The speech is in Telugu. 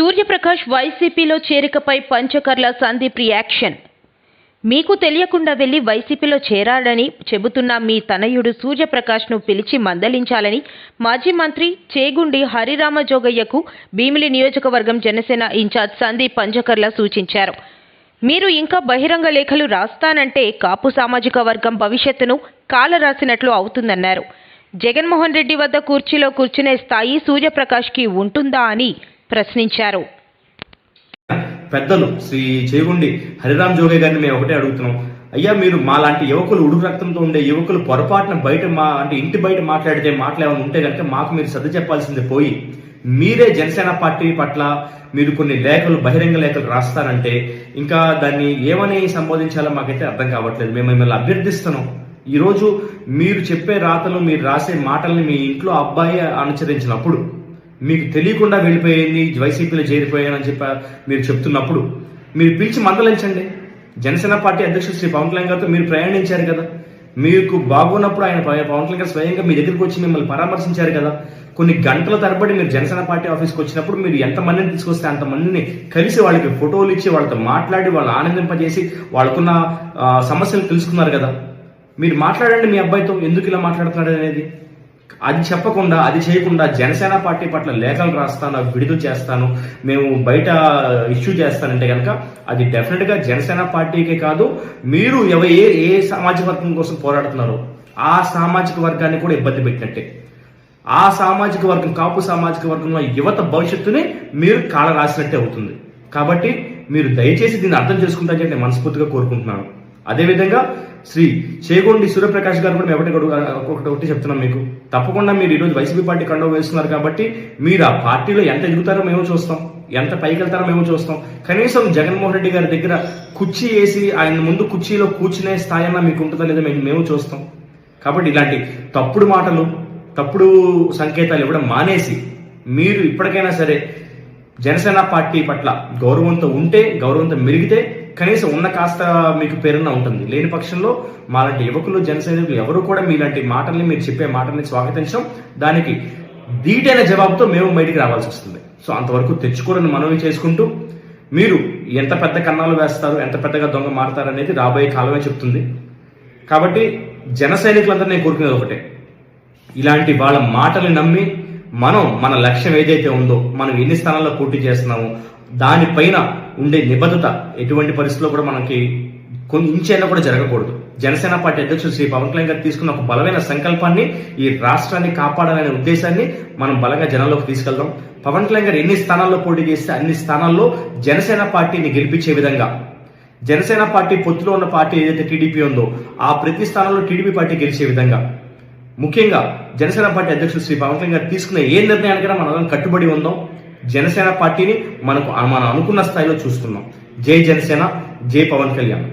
సూర్యప్రకాష్ వైసీపీలో చేరికపై పంచకర్ల సందీప్ రియాక్షన్. మీకు తెలియకుండా వెళ్ళి వైసీపీలో చేరాడని చెబుతున్న మీ తనయుడు సూర్యప్రకాష్ను పిలిచి మందలించాలని మాజీ మంత్రి చేగుండి హరిరామ జోగయ్యకు భీమిలి నియోజకవర్గం జనసేన ఇన్ఛార్జ్ సందీప్ పంచకర్ల సూచించారు. మీరు ఇంకా బహిరంగ లేఖలు రాస్తానంటే కాపు సామాజిక వర్గం భవిష్యత్తును కాలరాసినట్లు అవుతుందన్నారు. జగన్మోహన్ రెడ్డి వద్ద కుర్చీలో కూర్చునే స్థాయి సూర్యప్రకాష్కి ఉంటుందా అని ప్రశ్నించారు. పెద్దలు శ్రీ చేగుండి హరిరామ్ జోగే గారిని మేము ఒకటే అడుగుతున్నాం. అయ్యా మీరు మా లాంటి యువకులు ఉడుకు రక్తంతో ఉండే యువకులు పొరపాటున బయట మా అంటే ఇంటి బయట మాట్లాడితే మాటలు ఉంటే కనుక మాకు మీరు సర్ది చెప్పాల్సింది పోయి మీరే జనసేన పార్టీ పట్ల మీరు కొన్ని లేఖలు బహిరంగ లేఖలు రాస్తారంటే ఇంకా దాన్ని ఏమని సంబోధించాలో మాకైతే అర్థం కావట్లేదు. మేము మిమ్మల్ని అభ్యర్థిస్తున్నాం. ఈరోజు మీరు చెప్పే రాతలు మీరు రాసే మాటల్ని మీ ఇంట్లో అబ్బాయి అనుసరించినప్పుడు మీకు తెలియకుండా వెళ్ళిపోయింది వైసీపీలో చేరిపోయానని చెప్పి మీరు చెప్తున్నప్పుడు మీరు పిలిచి మందలించండి. జనసేన పార్టీ అధ్యక్షుడు శ్రీ పవన్ కళ్యాణ్ గారితో మీరు ప్రయాణించారు కదా. మీకు బాగున్నప్పుడు ఆయన పవన్ కళ్యాణ్ గారు స్వయంగా మీ దగ్గరికి వచ్చి మిమ్మల్ని పరామర్శించారు కదా. కొన్ని గంటల తరబడి మీరు జనసేన పార్టీ ఆఫీస్కి వచ్చినప్పుడు మీరు ఎంతమందిని తీసుకొస్తే అంతమందిని కలిసి వాళ్ళకి ఫోటోలు ఇచ్చి వాళ్ళతో మాట్లాడి వాళ్ళు ఆనందింపజేసి వాళ్ళకున్న సమస్యలు తెలుసుకున్నారు కదా. మీరు మాట్లాడండి మీ అబ్బాయితో ఎందుకు ఇలా మాట్లాడుతున్నాడు అనేది. అది చెప్పకుండా అది చేయకుండా జనసేన పార్టీ పట్ల లేఖలు రాస్తాను విడుదల చేస్తాను మేము బయట ఇష్యూ చేస్తానంటే కనుక అది డెఫినెట్గా జనసేన పార్టీకే కాదు మీరు ఎవ ఏ ఏ సామాజిక వర్గం కోసం పోరాడుతున్నారో ఆ సామాజిక వర్గాన్ని కూడా ఇబ్బంది పెట్టినట్టే. ఆ సామాజిక వర్గం కాపు సామాజిక వర్గంలో యువత భవిష్యత్తుని మీరు కాళ రాసినట్టే అవుతుంది. కాబట్టి మీరు దయచేసి దీన్ని అర్థం చేసుకుంటారని నేను మనస్ఫూర్తిగా కోరుకుంటున్నాను. అదేవిధంగా శ్రీ చేగొండి సూర్యప్రకాష్ గారు కూడా మేము ఒకటి ఒకటి ఒకటి చెప్తున్నాం మీకు. తప్పకుండా మీరు ఈరోజు వైసీపీ పార్టీ కండవ వేస్తున్నారు కాబట్టి మీరు ఆ పార్టీలో ఎంత ఎదుగుతారో మేము చూస్తాం. ఎంత పైకి వెళ్తారో మేము చూస్తాం. కనీసం జగన్మోహన్ రెడ్డి గారి దగ్గర కుర్చీ వేసి ఆయన ముందు కుర్చీలో కూర్చునే స్థాయి అన్నా మీకు ఉంటుందా లేదా మేము మేము చూస్తాం. కాబట్టి ఇలాంటి తప్పుడు మాటలు తప్పుడు సంకేతాలు ఇవ్వడం మానేసి మీరు ఇప్పటికైనా సరే జనసేన పార్టీ పట్ల గౌరవంతో ఉంటే గౌరవంతో మెరిగితే కనీసం ఉన్న కాస్త మీకు పేరున్న ఉంటుంది. లేని పక్షంలో మాలాంటి యువకులు జనసైనికులు ఎవరు కూడా మీలాంటి మాటల్ని మీరు చెప్పే మాటల్ని స్వాగతించడం దానికి ధీటైన జవాబుతో మేము బయటికి రావాల్సి వస్తుంది. సో అంతవరకు తెచ్చుకోరని మనవి చేసుకుంటూ మీరు ఎంత పెద్ద కన్నాలు వేస్తారు ఎంత పెద్దగా దొంగ మారుతారు అనేది రాబోయే కాలమే చెప్తుంది. కాబట్టి జన సైనికులందరూ నేను కోరుకునేది ఒకటే. ఇలాంటి వాళ్ళ మాటలు నమ్మి మనం మన లక్ష్యం ఏదైతే ఉందో మనం ఎన్ని స్థానాల్లో పోటీ చేస్తున్నామో దానిపైన ఉండే నిబద్ధత ఎటువంటి పరిస్థితుల్లో కూడా మనకి కొన్ని ఇంచైనా కూడా జరగకూడదు. జనసేన పార్టీ అధ్యక్షుడు శ్రీ పవన్ కళ్యాణ్ గారు తీసుకున్న ఒక బలమైన సంకల్పాన్ని ఈ రాష్ట్రాన్ని కాపాడాలనే ఉద్దేశాన్ని మనం బలంగా జనాల్లోకి తీసుకెళ్దాం. పవన్ కళ్యాణ్ గారు ఎన్ని స్థానాల్లో పోటీ చేస్తే అన్ని స్థానాల్లో జనసేన పార్టీని గెలిపించే విధంగా జనసేన పార్టీ పొత్తులో ఉన్న పార్టీ ఏదైతే టీడీపీ ఉందో ఆ ప్రతి స్థానంలో టీడీపీ పార్టీ గెలిచే విధంగా. ముఖ్యంగా జనసేన పార్టీ అధ్యక్షుడు శ్రీ పవన్ కళ్యాణ్ గారు తీసుకున్న ఏ నిర్ణయానికైనా మనం కట్టుబడి ఉందాం. జనసేన పార్టీని మనకు మనం అనుకున్న స్థాయిలో చూసుకున్నాం జై జనసేన జై పవన్ కళ్యాణ్.